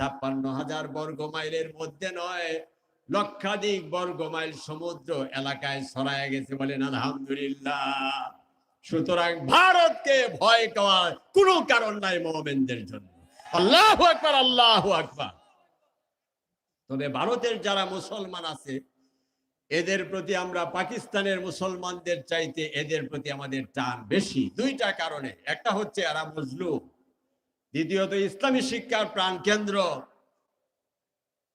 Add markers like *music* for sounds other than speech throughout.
ছাপ্পান্ন হাজার বর্গ মাইলের মধ্যে নয়, লক্ষাধিক বর্গ মাইল সমুদ্র এলাকায় ছড়ায় গেছে বলেন, আলহামদুলিল্লাহ। সুতরাং ভারতকে ভয় পাওয়ার কোনো কারণ নাই মোহামেনদের জন্য। আল্লাহ আকবার আল্লাহ আকবার। তবে ভারতের যারা মুসলমান আছে, এদের প্রতি আমরা পাকিস্তানের মুসলমানদের চাইতে এদের প্রতি আমাদের টান বেশি। দুইটা কারণে। একটা হচ্ছে এরা মজলুম। দ্বিতীয়ত ইসলামী শিক্ষার প্রাণ কেন্দ্র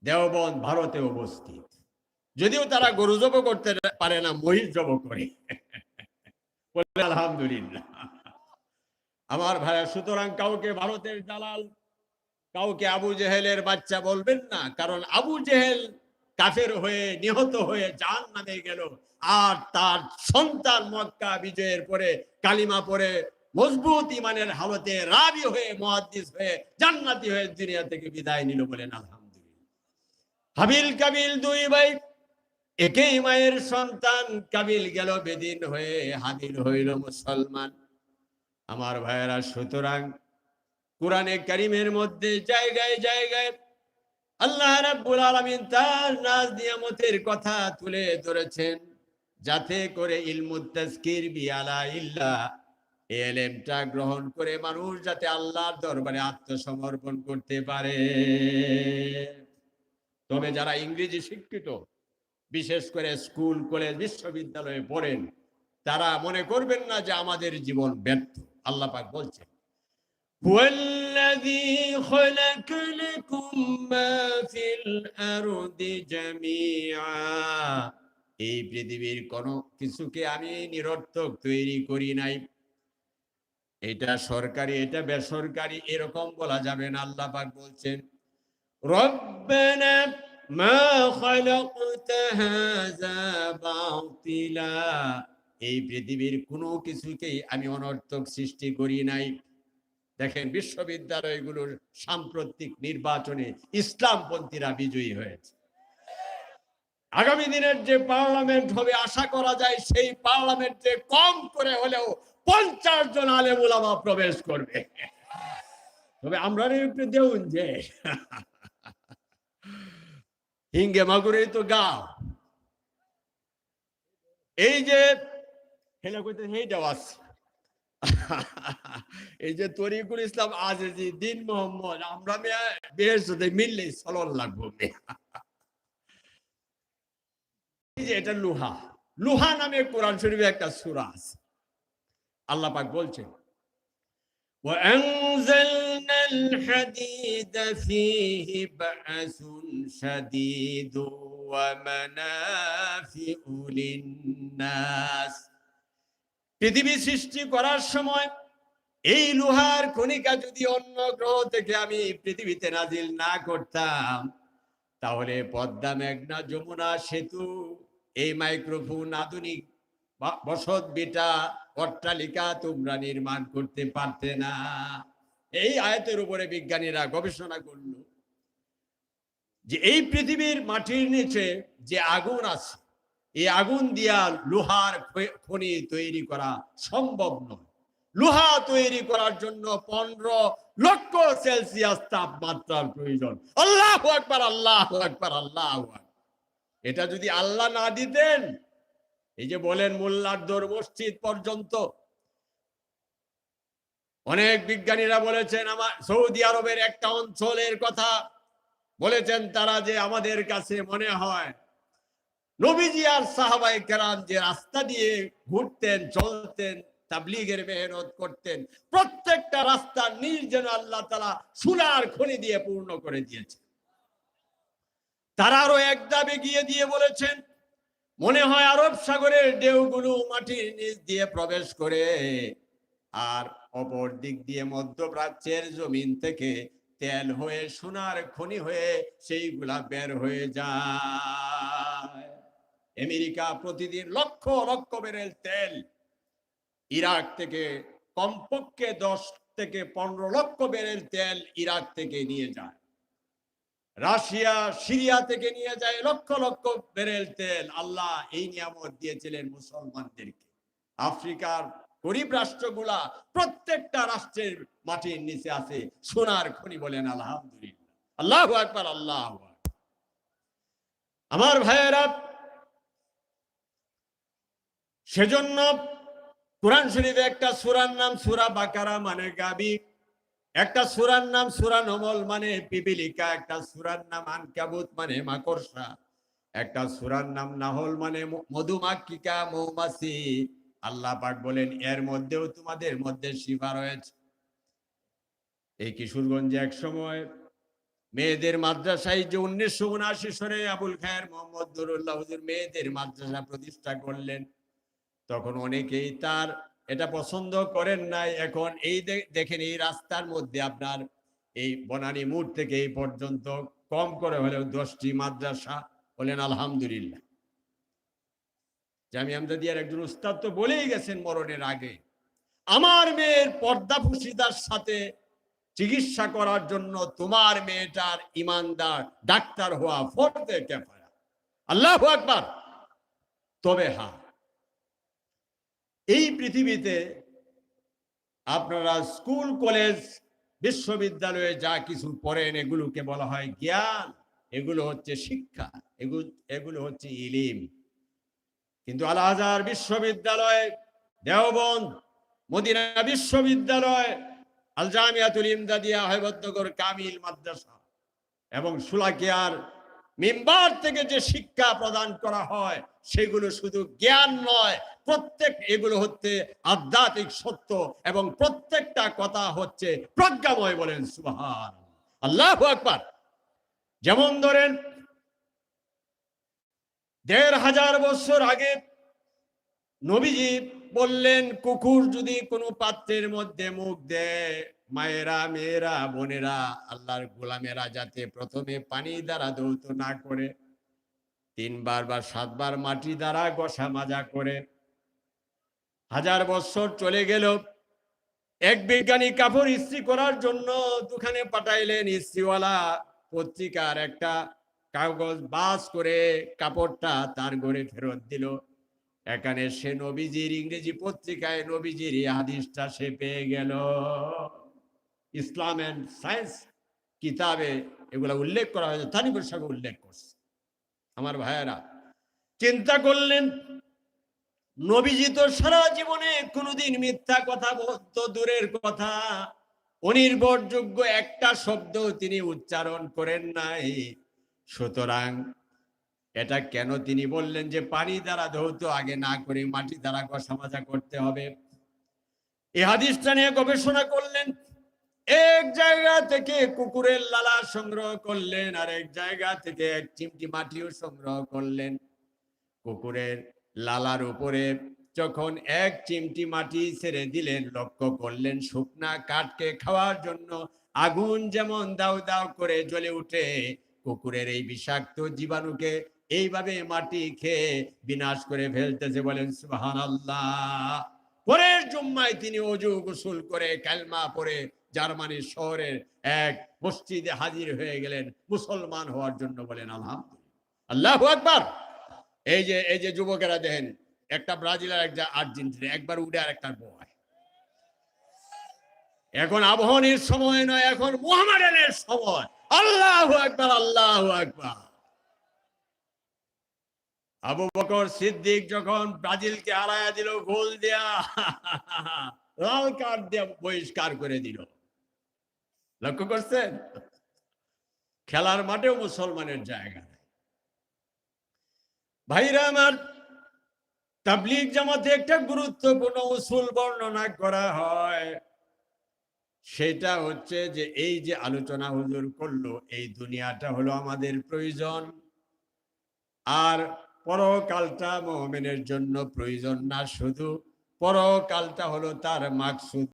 দেওবন্দ ভারতে অবস্থিত। যদিও তারা গরু জব করতে পারে না, মহিষ জব করে। আলহামদুলিল্লাহ। আমার ভাইয়া সুতরাং কাউকে ভারতের দালাল, কাউকে আবু জেহেলের বাচ্চা বলবেন না, কারণ আবু জেহেল কাফের হয়ে, নিহত হয়ে জান নামে গেল। আর তার সন্তান মক্কা বিজয়ের পরে কালিমা পরে মজবুত ইমানের হালতে রাবি হয়ে, মহাদ্দিস হয়ে, জান্নাতি হয়ে দুনিয়া থেকে বিদায় নিল বলেন আলহামদুলিল্লাহ। হাবিল কাবিল দুই ভাই, একই মায়ের সন্তান। কাবিল গেল বেদিন হয়ে হাবিল হইল মুসলমান। আমার ভাইয়েরা, সুতরাং কোরআনে কারিমের মধ্যে জায়গায় জায়গায় আল্লাহ রাব্বুল আলামিন তার নাজ নিয়ামতের কথা তুলে ধরেছেন, যাতে করে ইলমুত তাজকির বিয়ালা ইল্লা এলেমটা গ্রহণ করে মানুষ যাতে আল্লাহর দরবারে আত্মসমর্পণ করতে পারে তবে যারা ইংরেজি শিক্ষিত বিশেষ করে স্কুল কলেজ বিশ্ববিদ্যালয়ে পড়েন তারা মনে করবেন না যে আমাদের জীবন ব্যর্থ আল্লাহ পাক বলছেন هو الذي خلق لكم ما في الأرض جميعا এই পৃথিবীর কোন কিছুকে আমি নিরর্থক তৈরি করি নাই এটা সরকারি, এটা বেসরকারি, এরকম বলা যাবে না, আল্লাহ পাক বলছেন এই পৃথিবীর কোনো কিছুকেই আমি অনর্থক সৃষ্টি করি নাই। দেখেন বিশ্ববিদ্যালয়গুলোর সাম্প্রতিক নির্বাচনে ইসলামপন্থীরা বিজয়ী হয়েছে। আগামী দিনের যে পার্লামেন্ট হবে, আশা করা যায় সেই পার্লামেন্টে কম করে হলেও পঞ্চাশ জন আলেম ওলামা প্রবেশ করবে। তবে আমরা একটু দেউন যে। হিঙ্গে মাগুরে তো গাও। এই যে, হেলা কইতে হেইটাও আছে। এই যে তরিকুল ইসলাম আজিজি, দিন মোহাম্মদ, আমরা মেয়া বেশ যদি মিললে চলন লাগবো। এই যে এটা লুহা। লুহা নামে কোরআন শরীফে একটা সূরা আছে। আল্লাহ পাক বলছেন وأنزلنا الحديد فيه بأس شديد ومنافع للناس পৃথিবী সৃষ্টি করার সময় এই লোহার কণিকা যদি অন্য গ্রহ থেকে আমি পৃথিবীতে নাজিল না করতাম তাহলে পদ্মা মেঘনা যমুনা সেতু এই মাইক্রোফোন আধুনিক বা- বসত বিটা অট্টালিকা তোমরা নির্মাণ করতে পারতে না। এই আয়তের উপরে বিজ্ঞানীরা গবেষণা করল যে এই পৃথিবীর মাটির নিচে যে আগুন আছে, এই আগুন দিয়া লোহার খনি তৈরি করা সম্ভব নয়। লোহা তৈরি করার জন্য পনেরো লক্ষ সেলসিয়াস তাপমাত্রার প্রয়োজন। আল্লাহ একবার আল্লাহ একবার আল্লাহ এটা যদি আল্লাহ না দিতেন এই যে বলেন মোল্লার মসজিদ পর্যন্ত। অনেক বিজ্ঞানীরা বলেছেন, আমার সৌদি আরবের একটা অঞ্চলের কথা বলেছেন তারা যে আমাদের কাছে মনে হয়, নবীজি আর সাহাবাই কেরাম যে রাস্তা দিয়ে ঘুরতেন, চলতেন, তাবলিগের মেহনত করতেন, প্রত্যেকটা রাস্তা নিজ যেন আল্লাহ তালা সোনার খনি দিয়ে পূর্ণ করে দিয়েছে তারা আরও এক দাবে গিয়ে দিয়ে বলেছেন মনে হয় আরব সাগরের ঢেউগুলো মাটির নিচ দিয়ে প্রবেশ করে, আর অপর দিক দিয়ে মধ্যপ্রাচ্যের জমিন থেকে তেল হয়ে, সোনার খনি হয়ে সেইগুলা বের হয়ে যায়। আমেরিকা প্রতিদিন লক্ষ লক্ষ বেরেল তেল, ইরাক থেকে কমপক্ষে দশ থেকে পনেরো লক্ষ বেরেল তেল ইরাক থেকে নিয়ে যায়। রাশিয়া, সিরিয়া থেকে নিয়ে যায় লক্ষ লক্ষ বেরেল তেল। আল্লাহ এই নিয়ামত দিয়েছিলেন মুসলমানদেরকে। আফ্রিকার গরিব রাষ্ট্রগুলা প্রত্যেকটা রাষ্ট্রের মাটির নিচে আছে, সোনার খনি বলেন, আলহামদুলিল্লাহ। আল্লাহ আকবার, আল্লাহ আমার ভাইয়েরা, সেজন্য কোরআন শরীফে একটা সুরার নাম সুরা বাকারা মানে গাবি। একটা সুরার নাম সুরা নমল মানে পিপিলিকা, একটা সুরার নাম আনকাবুত মানে মাকড়সা, একটা সুরার নাম নাহল মানে মধুমাক্ষিকা, মৌমাছি। আল্লাহ পাক বলেন, এর মধ্যেও তোমাদের মধ্যে শিফা রয়েছে। এই কিশোরগঞ্জে এক সময় মেয়েদের মাদ্রাসায় যে উনিশশো উনআশি সনে আবুল খায়ের মোহাম্মদ মেয়েদের মাদ্রাসা প্রতিষ্ঠা করলেন, তখন অনেকেই তার এটা পছন্দ করেন নাই, এখন এই দেখেন এই রাস্তার মধ্যে আপনার এই বনানী মোড় থেকে এই পর্যন্ত কম করে হলেও দশটি মাদ্রাসা বলেন আলহামদুলিল্লাহ। জামি আমদাদিয়ার একজন উস্তাদ তো বলেই গেছেন মরণের আগে, আমার মেয়ের পর্দা সাথে চিকিৎসা করার জন্য তোমার মেয়েটার ইমানদার ডাক্তার হওয়া কেফায়া আল্লাহ আকবার। তবে হ্যাঁ এই পৃথিবীতে আপনারা স্কুল, কলেজ, বিশ্ববিদ্যালয়ে যা কিছু পড়েন, এগুলোকে বলা হয় জ্ঞান। এগুলো হচ্ছে শিক্ষা এগুলো হচ্ছে ইলিম। কিন্তু আল আজহার বিশ্ববিদ্যালয়, দেওবন্দ, মদিনা বিশ্ববিদ্যালয়, আল জামিয়াতুল ইমদাদিয়া হেবতনগর কামিল মাদ্রাসা এবং সুলাকিয়ার মেম্বার থেকে যে শিক্ষা প্রদান করা হয়, সেগুলো শুধু জ্ঞান নয়, প্রত্যেক, এগুলো হচ্ছে আধ্যাত্মিক সত্য এবং প্রত্যেকটা কথা হচ্ছে প্রজ্ঞাময় বলেন সুবহান। আল্লাহ আকবার। যেমন ধরেন, দেড় হাজার বছর আগে নবীজি বললেন, কুকুর যদি কোনো পাত্রের মধ্যে মুখ দেয় মায়েরা, মেয়েরা, বোনেরা, আল্লাহর গোলামেরা যাতে প্রথমে পানি দ্বারা দৌত না করে, তিনবার বা সাতবার মাটি দ্বারা গসা মাজা করে। হাজার বছর চলে গেল, এক বিজ্ঞানী কাপড় ইস্ত্রি করার জন্য দোকানে পাঠাইলেন ইস্ত্রিওয়ালা পত্রিকার একটা কাগজ বাস করে কাপড়টা তার ঘরে ফেরত দিল। এখানে সে নবীজির ইংরেজি পত্রিকায় নবীজির হাদিসটা সে পেয়ে গেল। ইসলাম অ্যান্ড সায়েন্স কিতাবে এগুলা উল্লেখ করা হয়েছে তানিপুর সাহেব উল্লেখ করছে। আমার ভাইয়েরা, চিন্তা করলেন, নবীজি তো সারা জীবনে কোনোদিন মিথ্যা কথা বলতো, দূরের কথা। অনির্ভরযোগ্য একটা শব্দ তিনি উচ্চারণ করেন নাই। সুতরাং এটা কেন তিনি বললেন যে পানি দ্বারা ধৌত, আগে না করে মাটি দ্বারা কষা মাজা করতে হবে? এই হাদিসটা নিয়ে গবেষণা করলেন জায়গা থেকে কুকুরের লালা সংগ্রহ করলেন আর এক জায়গা থেকে এক চিমটি মাটিও সংগ্রহ করলেন। কুকুরের লালার উপরে যখন এক চিমটি মাটি ছেড়ে দিলেন, লক্ষ্য করলেন শুকনা কাঠকে খাওয়ার জন্য আগুন যেমন দাউ দাউ করে জ্বলে উঠে, কুকুরের এই বিষাক্ত জীবাণুকে এইভাবে মাটি খেয়ে বিনাশ করে ফেলতেছে বলেন সুবাহান আল্লাহ পরের জুম্মায় তিনি অজু গোসল করে কালমা পরে জার্মানির শহরের এক মসজিদে হাজির হয়ে গেলেন, মুসলমান হওয়ার জন্য বলেন, আলহামদুলিল্লাহ। আল্লাহ আকবার। এই যে এই যে যুবকেরা দেখেন, একটা ব্রাজিল আর একটা আর্জেন্টিনা, একবার উঠে আর একটা বয় এখন আবহনীর সময় নয়, এখন মোহামেডানের সময়। আল্লাহ আকবার আল্লাহ আকবার। আবু বকর সিদ্দিক যখন ব্রাজিলকে হারায়া দিল, গোল দেয়া, *laughs* লাল কার্ড দিয়ে বহিষ্কার করে দিল। লক্ষ্য করছেন? খেলার মাঠেও মুসলমানের জায়গা নেই। ভাইরা, আমার তাবলিগ জামাতে একটা গুরুত্বপূর্ণ উসুল বর্ণনা করা হয়। সেটা হচ্ছে যে, এই যে আলোচনা হুজুর করল, এই দুনিয়াটা হলো আমাদের প্রয়োজন। আর পরকালটা মোহামেনের জন্য প্রয়োজন না শুধু, পরকালটা হলো তার মাকসুদ।